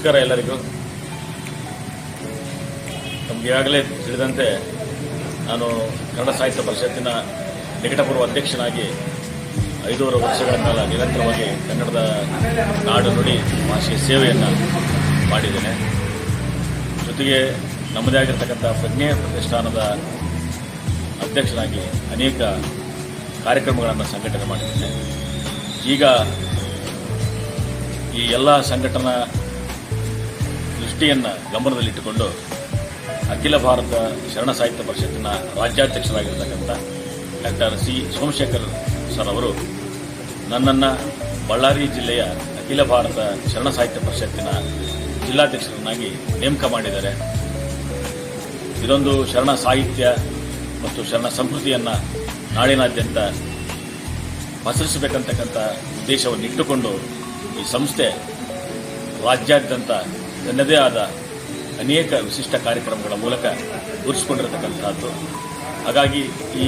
ನಮಸ್ಕಾರ ಎಲ್ಲರಿಗೂ. ನಮಗೆ ಈಗಾಗಲೇ ತಿಳಿದಂತೆ ನಾನು ಕನ್ನಡ ಸಾಹಿತ್ಯ ಪರಿಷತ್ತಿನ ನಿಕಟಪೂರ್ವ ಅಧ್ಯಕ್ಷನಾಗಿ ಐದೂವರೆ ವರ್ಷಗಳ ಕಾಲ ನಿರಂತರವಾಗಿ ಕನ್ನಡದ ನಾಡು ನುಡಿ ಭಾಷೆಯ ಸೇವೆಯನ್ನು ಮಾಡಿದ್ದೇನೆ. ಜೊತೆಗೆ ನಮ್ಮದೇ ಆಗಿರ್ತಕ್ಕಂಥ ಪ್ರಜ್ಞೆ ಪ್ರತಿಷ್ಠಾನದ ಅಧ್ಯಕ್ಷನಾಗಿ ಅನೇಕ ಕಾರ್ಯಕ್ರಮಗಳನ್ನು ಸಂಘಟನೆ ಮಾಡಿದ್ದೇನೆ. ಈಗ ಈ ಎಲ್ಲ ಸಂಘಟನಾ ದೃಷ್ಟಿಯನ್ನು ಗಮನದಲ್ಲಿಟ್ಟುಕೊಂಡು ಅಖಿಲ ಭಾರತ ಶರಣ ಸಾಹಿತ್ಯ ಪರಿಷತ್ತಿನ ರಾಜ್ಯಾಧ್ಯಕ್ಷರಾಗಿರ್ತಕ್ಕಂಥ ಡಾಕ್ಟರ್ ಸಿ ಸೋಮಶೇಖರ್ ಸರ್ ಅವರು ನನ್ನನ್ನು ಬಳ್ಳಾರಿ ಜಿಲ್ಲೆಯ ಅಖಿಲ ಭಾರತ ಶರಣ ಸಾಹಿತ್ಯ ಪರಿಷತ್ತಿನ ಜಿಲ್ಲಾಧ್ಯಕ್ಷರನ್ನಾಗಿ ನೇಮಕ ಮಾಡಿದ್ದಾರೆ. ಇದೊಂದು ಶರಣ ಸಾಹಿತ್ಯ ಮತ್ತು ಶರಣ ಸಂಸ್ಕೃತಿಯನ್ನು ನಾಡಿನಾದ್ಯಂತ ಪಸರಿಸಬೇಕಂತಕ್ಕಂಥ ಉದ್ದೇಶವನ್ನು ಇಟ್ಟುಕೊಂಡು ಈ ಸಂಸ್ಥೆ ರಾಜ್ಯಾದ್ಯಂತ ತನ್ನದೇ ಆದ ಅನೇಕ ವಿಶಿಷ್ಟ ಕಾರ್ಯಕ್ರಮಗಳ ಮೂಲಕ ಗುರುತಿಸಿಕೊಂಡಿರತಕ್ಕಂತಹದ್ದು. ಹಾಗಾಗಿ ಈ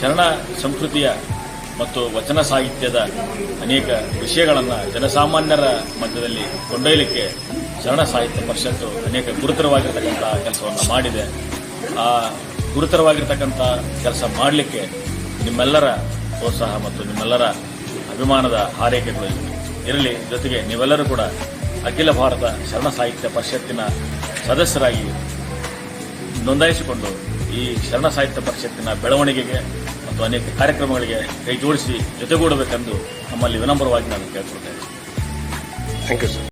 ಶರಣ ಸಂಸ್ಕೃತಿಯ ಮತ್ತು ವಚನ ಸಾಹಿತ್ಯದ ಅನೇಕ ವಿಷಯಗಳನ್ನು ಜನಸಾಮಾನ್ಯರ ಮಧ್ಯದಲ್ಲಿ ಕೊಂಡೊಯ್ಯಲಿಕ್ಕೆ ಶರಣ ಸಾಹಿತ್ಯ ಪರಿಷತ್ತು ಅನೇಕ ಗುರುತರವಾಗಿರ್ತಕ್ಕಂಥ ಕೆಲಸವನ್ನು ಮಾಡಿದೆ. ಆ ಗುರುತರವಾಗಿರ್ತಕ್ಕಂಥ ಕೆಲಸ ಮಾಡಲಿಕ್ಕೆ ನಿಮ್ಮೆಲ್ಲರ ಪ್ರೋತ್ಸಾಹ ಮತ್ತು ನಿಮ್ಮೆಲ್ಲರ ಅಭಿಮಾನದ ಹಾರೈಕೆಗಳು ಇರಲಿ. ಜೊತೆಗೆ ನೀವೆಲ್ಲರೂ ಕೂಡ ಅಖಿಲ ಭಾರತ ಶರಣ ಸಾಹಿತ್ಯ ಪರಿಷತ್ತಿನ ಸದಸ್ಯರಾಗಿ ನೋಂದಾಯಿಸಿಕೊಂಡು ಈ ಶರಣ ಸಾಹಿತ್ಯ ಪರಿಷತ್ತಿನ ಬೆಳವಣಿಗೆಗೆ ಮತ್ತು ಅನೇಕ ಕಾರ್ಯಕ್ರಮಗಳಿಗೆ ಕೈ ಜೋಡಿಸಿ ಜೊತೆಗೂಡಬೇಕೆಂದು ನಮ್ಮಲ್ಲಿ ವಿನಮ್ರವಾಗಿ ನಾನು ಕೇಳ್ಕೊಳ್ತೇನೆ. Thank you sir